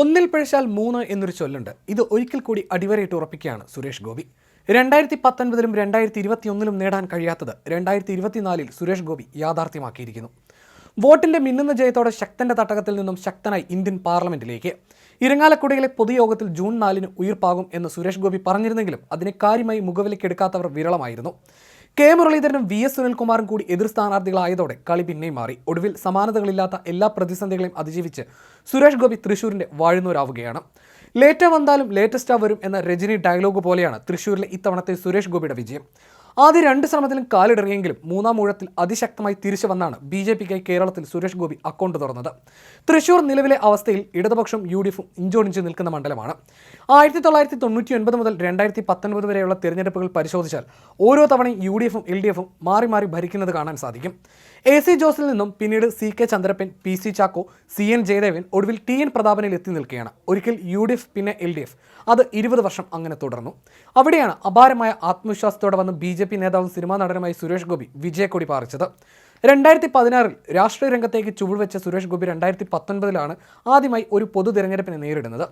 ഒന്നിൽ പഴിച്ചാൽ മൂന്ന് എന്നൊരു ചൊല്ലുണ്ട്. ഇത് ഒരിക്കൽ കൂടി അടിവരയിട്ട് ഉറപ്പിക്കുകയാണ് സുരേഷ് ഗോപി. രണ്ടായിരത്തി പത്തൊൻപതിലും രണ്ടായിരത്തി ഇരുപത്തിയൊന്നിലും നേടാൻ കഴിയാത്തത് രണ്ടായിരത്തി ഇരുപത്തിനാലിൽ സുരേഷ് ഗോപി യാഥാർത്ഥ്യമാക്കിയിരിക്കുന്നു. വോട്ടിന്റെ മിന്നുന്ന ജയത്തോടെ ശക്തന്റെ തട്ടകത്തിൽ നിന്നും ശക്തനായി ഇന്ത്യൻ പാർലമെന്റിലേക്ക്. ഇരങ്ങാലക്കുടയിലെ പൊതുയോഗത്തിൽ ജൂൺ നാലിന് ഉയർപ്പാകും എന്ന് സുരേഷ് ഗോപി പറഞ്ഞിരുന്നെങ്കിലും അതിനെ കാര്യമായി മുഖവിലേക്കെടുക്കാത്തവർ വിരളമായിരുന്നു. കെ മുരളീധരനും വി എസ് സുനിൽകുമാറും കൂടി എതിർ സ്ഥാനാർത്ഥികളായതോടെ കളി പിന്നെയും മാറി. ഒടുവിൽ സമാനതകളില്ലാത്ത എല്ലാ പ്രതിസന്ധികളെയും അതിജീവിച്ച് സുരേഷ് ഗോപി തൃശൂരിന്റെ വാഴുന്നൂരാവുകയാണ് ലേറ്റ വന്നാലും ലേറ്റസ്റ്റാ വരും എന്ന രജനി ഡയലോഗ് പോലെയാണ് തൃശൂരിലെ ഇത്തവണത്തെ സുരേഷ് ഗോപിയുടെ വിജയം. ആദ്യ രണ്ട് ശ്രമത്തിലും കാലിടറിയെങ്കിലും മൂന്നാം ഊഴത്തിൽ അതിശക്തമായി തിരിച്ചു വന്നാണ് ബി ജെ പിക്കായി കേരളത്തിൽ സുരേഷ് ഗോപി അക്കൗണ്ട് തുറന്നത്. തൃശൂർ നിലവിലെ അവസ്ഥയിൽ ഇടതുപക്ഷം യു ഡി എഫും ഇഞ്ചോടിഞ്ച് നിൽക്കുന്ന മണ്ഡലമാണ്. ആയിരത്തി തൊള്ളായിരത്തി തൊണ്ണൂറ്റി ഒൻപത് മുതൽ രണ്ടായിരത്തി പത്തൊൻപത് വരെയുള്ള തിരഞ്ഞെടുപ്പുകൾ പരിശോധിച്ചാൽ ഓരോ തവണയും യു ഡി എഫും എൽ ഡി എഫും മാറി മാറി ഭരിക്കുന്നത് കാണാൻ സാധിക്കും. എ സി ജോസിൽ നിന്നും പിന്നീട് C K Chandrappan P C Chacko C N Jayadevan ഒടുവിൽ ടി എൻ പ്രതാപനിൽ എത്തി നിൽക്കുകയാണ്. ഒരിക്കൽ യു ഡി എഫ് പിന്നെ എൽ ഡി എഫ്. അത് ഇരുപത് വർഷം അങ്ങനെ തുടർന്നു. അവിടെയാണ് അപാരമായ ആത്മവിശ്വാസത്തോടെ വന്ന് ബി ജെ പി നേതാവും സിനിമാ നടനുമായി സുരേഷ് ഗോപി വിജയക്കൊടി പാറിച്ചത്. രണ്ടായിരത്തി പതിനാറിൽ രാഷ്ട്രീയ രംഗത്തേക്ക് ചുവടുവെച്ച സുരേഷ് ഗോപി രണ്ടായിരത്തി പത്തൊൻപതിലാണ് ആദ്യമായി ഒരു പൊതു തിരഞ്ഞെടുപ്പിനെ നേരിടുന്നത്.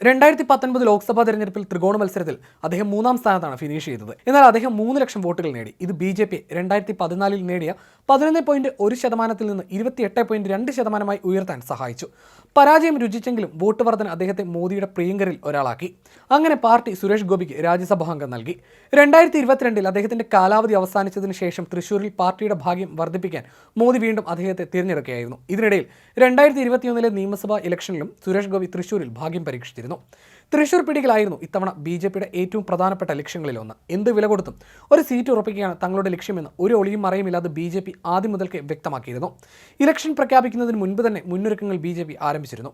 രണ്ടായിരത്തി പത്തൊൻപത് ലോക്സഭാ തെരഞ്ഞെടുപ്പിൽ ത്രികോണ മത്സരത്തിൽ അദ്ദേഹം മൂന്നാം സ്ഥാനത്താണ് ഫിനിഷ് ചെയ്തത്. എന്നാൽ അദ്ദേഹം മൂന്ന് ലക്ഷം വോട്ടുകൾ നേടി. ഇത് ബി ജെ പി രണ്ടായിരത്തി പതിനാലിൽ നേടിയ പതിനൊന്ന് പോയിന്റ് ഒരു ശതമാനത്തിൽ നിന്ന് ഇരുപത്തിയെട്ട് പോയിന്റ് രണ്ട് ശതമാനമായി ഉയർത്താൻ സഹായിച്ചു. പരാജയം രുചിച്ചെങ്കിലും വോട്ട് വർധന അദ്ദേഹത്തെ മോദിയുടെ പ്രിയങ്കരിൽ ഒരാളാക്കി. അങ്ങനെ പാർട്ടി സുരേഷ് ഗോപിക്ക് രാജ്യസഭാംഗം നൽകി. രണ്ടായിരത്തി ഇരുപത്തിരണ്ടിൽ അദ്ദേഹത്തിന്റെ കാലാവധി അവസാനിച്ചതിന് ശേഷം തൃശൂരിൽ പാർട്ടിയുടെ ഭാഗ്യം വർദ്ധിപ്പിക്കാൻ മോദി വീണ്ടും അദ്ദേഹത്തെ തിരഞ്ഞെടുക്കുകയായിരുന്നു. ഇതിനിടയിൽ രണ്ടായിരത്തി ഇരുപത്തിയൊന്നിലെ നിയമസഭാ ഇലക്ഷനിലും സുരേഷ് ഗോപി തൃശൂരിൽ ഭാഗ്യം പരീക്ഷിച്ചിരുന്നു. തൃശൂർ പിടികളായിരുന്നു ഇത്തവണ ബി ജെ പിയുടെ ഏറ്റവും പ്രധാനപ്പെട്ട ലക്ഷ്യങ്ങളിലൊന്ന്. എന്ത് വില കൊടുത്തും ഒരു സീറ്റ് ഉറപ്പിക്കുകയാണ് തങ്ങളുടെ ലക്ഷ്യമെന്ന് ഒരു ഒളിയും മറയുമില്ലാതെ ബി ജെ പി ആദ്യം മുതൽക്കേ വ്യക്തമാക്കിയിരുന്നു. ഇലക്ഷൻ പ്രഖ്യാപിക്കുന്നതിന് മുൻപ് തന്നെ മുന്നൊരുക്കങ്ങൾ ബി ജെ പി ആരംഭിച്ചിരുന്നു.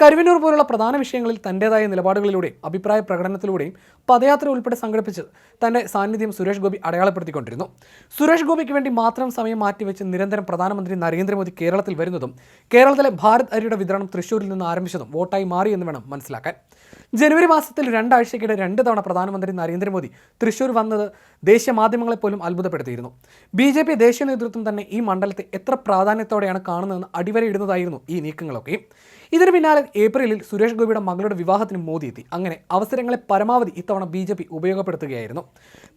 കരുവന്നൂർ പോലുള്ള പ്രധാന വിഷയങ്ങളിൽ തന്റേതായ നിലപാടുകളിലൂടെയും അഭിപ്രായ പ്രകടനത്തിലൂടെയും പദയാത്ര ഉൾപ്പെടെ സംഘടിപ്പിച്ച് തന്റെ സാന്നിധ്യം സുരേഷ് ഗോപി അടയാളപ്പെടുത്തിക്കൊണ്ടിരുന്നു. സുരേഷ് ഗോപിക്ക് വേണ്ടി മാത്രം സമയം മാറ്റിവെച്ച് നിരന്തരം പ്രധാനമന്ത്രി നരേന്ദ്രമോദി കേരളത്തിൽ വരുന്നതും കേരളത്തിലെ ഭാരത് അരിയുടെ വിതരണം തൃശ്ശൂരിൽ നിന്ന് ആരംഭിച്ചതും വോട്ടായി മാറി എന്ന് വേണം മനസ്സിലാക്കാൻ. ജനുവരി മാസത്തിൽ രണ്ടാഴ്ചയ്ക്കിടെ രണ്ട് തവണ പ്രധാനമന്ത്രി നരേന്ദ്രമോദി തൃശ്ശൂർ വന്നത് ദേശീയ മാധ്യമങ്ങളെ പോലും അത്ഭുതപ്പെടുത്തിയിരുന്നു. ബി ജെ പി ദേശീയ നേതൃത്വം തന്നെ ഈ മണ്ഡലത്തെ എത്ര പ്രാധാന്യത്തോടെയാണ് കാണുന്നതെന്ന് അടിവരയിടുന്നതായിരുന്നു ഈ നീക്കങ്ങളൊക്കെ ഇതിന് പിന്നാലെ ഏപ്രിലിൽ സുരേഷ് ഗോപിയുടെ മകളുടെ വിവാഹത്തിന് മോദി എത്തി. അങ്ങനെ അവസരങ്ങളെ പരമാവധി ഇത്തവണ ബി ജെ പി ഉപയോഗപ്പെടുത്തുകയായിരുന്നു.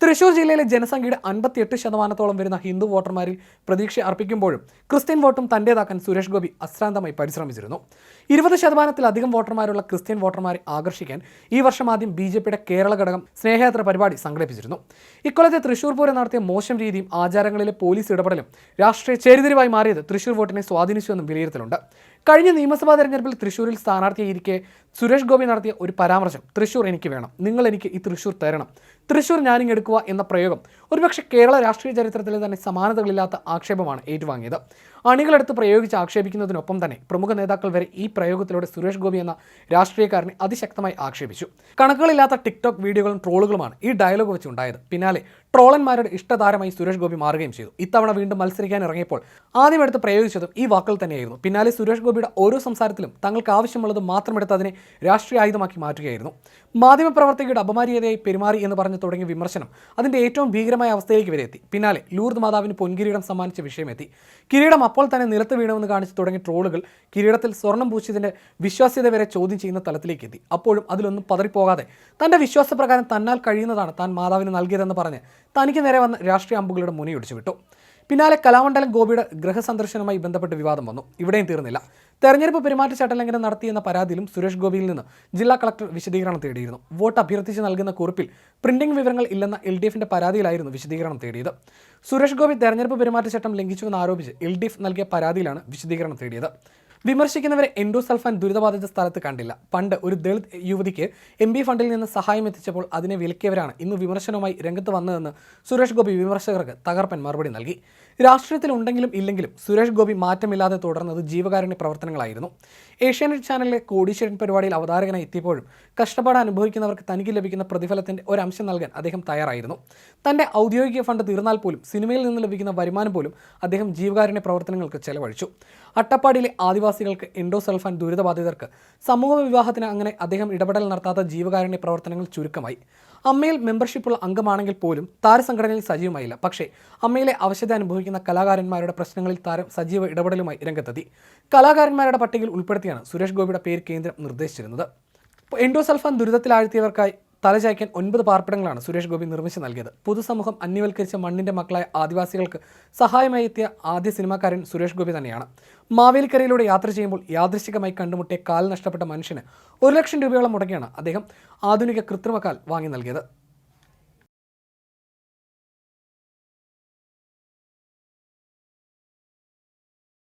തൃശൂർ ജില്ലയിലെ ജനസംഖ്യയുടെ അൻപത്തിയെട്ട് ശതമാനത്തോളം വരുന്ന ഹിന്ദു വോട്ടർമാരിൽ പ്രതീക്ഷ അർപ്പിക്കുമ്പോഴും ക്രിസ്ത്യൻ വോട്ടും തന്റേതാക്കാൻ സുരേഷ് ഗോപി അശ്രാന്തമായി പരിശ്രമിച്ചിരുന്നു. ഇരുപത് ശതമാനത്തിലധികം വോട്ടർമാരുള്ള ക്രിസ്ത്യൻ വോട്ടർമാരെ ആകർഷിക്കാൻ ഈ വർഷം ആദ്യം ബി ജെ പിയുടെ കേരള ഘടകം സ്നേഹയാത്ര പരിപാടി സംഘടിപ്പിച്ചിരുന്നു. ഇക്കൊല്ലത്തെ തൃശൂർ പൂരം നടത്തിയ മോശം രീതിയും ആചാരങ്ങളിലെ പോലീസ് ഇടപെടലും രാഷ്ട്രീയ ചേരിതിരിവായി മാറിയത് തൃശൂർ വോട്ടിനെ സ്വാധീനിച്ചുവെന്നും വിലയിരുത്തലുണ്ട്. കഴിഞ്ഞ നിയമസഭാ തെരഞ്ഞെടുപ്പിൽ തൃശൂരിൽ സ്ഥാനാർത്ഥിയായിരിക്കെ സുരേഷ് ഗോപി നടത്തിയ ഒരു പരാമർശം തൃശ്ശൂർ എനിക്ക് വേണം. നിങ്ങൾ എനിക്ക് ഈ തൃശ്ശൂർ തരണം. തൃശ്ശൂർ ഞാനിങ് എടുക്കുക എന്ന പ്രയോഗം ഒരുപക്ഷെ കേരള രാഷ്ട്രീയ ചരിത്രത്തിലെ തന്നെ സമാനതകളില്ലാത്ത ആക്ഷേപമാണ് ഏറ്റുവാങ്ങിയത്. അണികളെടുത്ത് പ്രയോഗിച്ച് ആക്ഷേപിക്കുന്നതിനൊപ്പം തന്നെ പ്രമുഖ നേതാക്കൾ വരെ ഈ പ്രയോഗത്തിലൂടെ സുരേഷ് ഗോപി എന്ന രാഷ്ട്രീയക്കാരനെ അതിശക്തമായി ആക്ഷേപിച്ചു. കണക്കുകളില്ലാത്ത ടിക്ടോക്ക് വീഡിയോകളും ട്രോളുകളുമാണ് ഈ ഡയലോഗ് വെച്ച് ഉണ്ടായത് പിന്നാലെ ട്രോളന്മാരുടെ ഇഷ്ടതാരമായി സുരേഷ് ഗോപി മാറുകയും ചെയ്തു. ഇത്തവണ വീണ്ടും മത്സരിക്കാൻ ഇറങ്ങിയപ്പോൾ ആദ്യം എടുത്ത് പ്രയോഗിച്ചതും ഈ വാക്കുകൾ തന്നെയായിരുന്നു. പിന്നാലെ സുരേഷ് ഗോപിയുടെ ഓരോ സംസാരത്തിലും തങ്ങൾക്ക് ആവശ്യമുള്ളത് മാത്രം എടുത്ത് അതിനെ രാഷ്ട്രീയ ആയുധമാക്കി മാറ്റുകയായിരുന്നു. മാധ്യമപ്രവർത്തകയുടെ അപമര്യാദയായി പെരുമാറി എന്ന് പറഞ്ഞു തുടങ്ങിയ വിമർശനം അതിന്റെ ഏറ്റവും ഭീകരമായ അവസ്ഥയിലേക്ക് വരെ എത്തി. പിന്നാലെ ലൂർദ് മാതാവിന് പൊൻകിരീടം സമ്മാനിച്ച വിഷയമെത്തി. കിരീടം അപ്പോൾ തന്നെ നിലത്ത് വീണമെന്ന് കാണിച്ച് തുടങ്ങിയ ട്രോളുകൾ കിരീടത്തിൽ സ്വർണം പൂശിയതിന്റെ വിശ്വാസ്യത വരെ ചോദ്യം ചെയ്യുന്ന തലത്തിലേക്ക് എത്തി. അപ്പോഴും അതിലൊന്നും പതറിപ്പോകാതെ തന്റെ വിശ്വാസപ്രകാരം തന്നാൽ കഴിയുന്നതാണ് താൻ മാതാവിന് നൽകിയതെന്ന് പറഞ്ഞ് തനിക്ക് നേരെ വന്ന രാഷ്ട്രീയ അമ്പുകളുടെ മുനയൊടിച്ചു വിട്ടു പിന്നാലെ കലാമണ്ഡലം ഗോപിയുടെ ഗൃഹസന്ദർശനവുമായി ബന്ധപ്പെട്ട് വിവാദം വന്നു. ഇവിടെയും തീർന്നില്ല. തെരഞ്ഞെടുപ്പ് പെരുമാറ്റച്ചട്ട ലംഘനം നടത്തിയെന്ന പരാതിയിലും സുരേഷ് ഗോപിയിൽ നിന്ന് ജില്ലാ കളക്ടർ വിശദീകരണം തേടിയിരുന്നു. വോട്ട് അഭ്യർത്ഥിച്ച് നൽകുന്ന കുറിപ്പിൽ പ്രിന്റിംഗ് വിവരങ്ങൾ ഇല്ലെന്ന എൽ ഡി എഫിന്റെ പരാതിയിലായിരുന്നു വിശദീകരണം തേടിയത്. സുരേഷ് ഗോപി തെരഞ്ഞെടുപ്പ് പെരുമാറ്റച്ചട്ടം ലംഘിച്ചുവെന്ന് ആരോപിച്ച് എൽ ഡി എഫ് നൽകിയ പരാതിയിലാണ് വിശദീകരണം തേടിയത്. വിമർശിക്കുന്നവരെ എൻഡോസൾഫാൻ ദുരിതബാധിത സ്ഥലത്ത് കണ്ടില്ല. പണ്ട് ഒരു ദളിത് യുവതിക്ക് എം പി ഫണ്ടിൽ നിന്ന് സഹായം എത്തിച്ചപ്പോൾ അതിനെ വിലക്കിയവരാണ് ഇന്ന് വിമർശനവുമായി രംഗത്ത് വന്നതെന്ന് സുരേഷ് ഗോപി വിമർശകർക്ക് തകർപ്പൻ മറുപടി നൽകി. രാഷ്ട്രീയത്തിൽ ഉണ്ടെങ്കിലും ഇല്ലെങ്കിലും സുരേഷ് ഗോപി മാറ്റമില്ലാതെ തുടർന്നത് ജീവകാരുണ്യ പ്രവർത്തനങ്ങളായിരുന്നു. ഏഷ്യാനെറ്റ് ചാനലിലെ കോടീശ്വരൻ പരിപാടിയിൽ അവതാരകനായി എത്തിയപ്പോഴും കഷ്ടപ്പാട് അനുഭവിക്കുന്നവർക്ക് തനിക്ക് ലഭിക്കുന്ന പ്രതിഫലത്തിന്റെ അംശം നൽകാൻ അദ്ദേഹം തയ്യാറായിരുന്നു. തന്റെ ഔദ്യോഗിക ഫണ്ട് തീർന്നാൽ പോലും സിനിമയിൽ നിന്ന് ലഭിക്കുന്ന വരുമാനം പോലും അദ്ദേഹം ജീവകാരുണ്യ പ്രവർത്തനങ്ങൾക്ക് ചെലവഴിച്ചു. അട്ടപ്പാടിയിലെ ആദിവാസികൾക്ക് എൻഡോസൾഫാൻ ദുരിതബാധിതർക്ക് സമൂഹ വിവാഹത്തിന് അങ്ങനെ അദ്ദേഹം ഇടപെടൽ നടത്താത്ത ജീവകാരുണ്യ പ്രവർത്തനങ്ങൾ ചുരുക്കമായി. അമ്മയിൽ മെമ്പർഷിപ്പുള്ള അംഗമാണെങ്കിൽ പോലും താരസംഘടനയിൽ സജീവമായില്ല. പക്ഷേ അമ്മയിലെ അവശത അനുഭവിക്കുന്ന കലാകാരന്മാരുടെ പ്രശ്നങ്ങളിൽ താരം സജീവ ഇടപെടലുമായി രംഗത്തെത്തി. കലാകാരന്മാരുടെ പട്ടികയിൽ ഉൾപ്പെടുത്തിയാണ് സുരേഷ് ഗോപിയുടെ പേര് കേന്ദ്രം നിർദ്ദേശിച്ചിരുന്നത്. എൻഡോസൾഫാൻ ദുരിതത്തിലാഴ്ത്തിയവർക്കായി തലചായ്ക്കാൻ ഒൻപത് പാർപ്പിടങ്ങളാണ് സുരേഷ് ഗോപി നിർമ്മിച്ചു നൽകിയത്. പൊതുസമൂഹം അന്യവൽക്കരിച്ച മണ്ണിന്റെ മക്കളായ ആദിവാസികൾക്ക് സഹായമായി എത്തിയ ആദ്യ സിനിമാക്കാരൻ സുരേഷ് ഗോപി തന്നെയാണ്. മാവേലിക്കരയിലൂടെ യാത്ര ചെയ്യുമ്പോൾ യാദൃശികമായി കണ്ടുമുട്ടിയ കാൽ നഷ്ടപ്പെട്ട മനുഷ്യന് ഒരു ലക്ഷം രൂപയോളം മുടക്കിയാണ് അദ്ദേഹം ആധുനിക കൃത്രിമ കാൽ വാങ്ങി നൽകിയത്.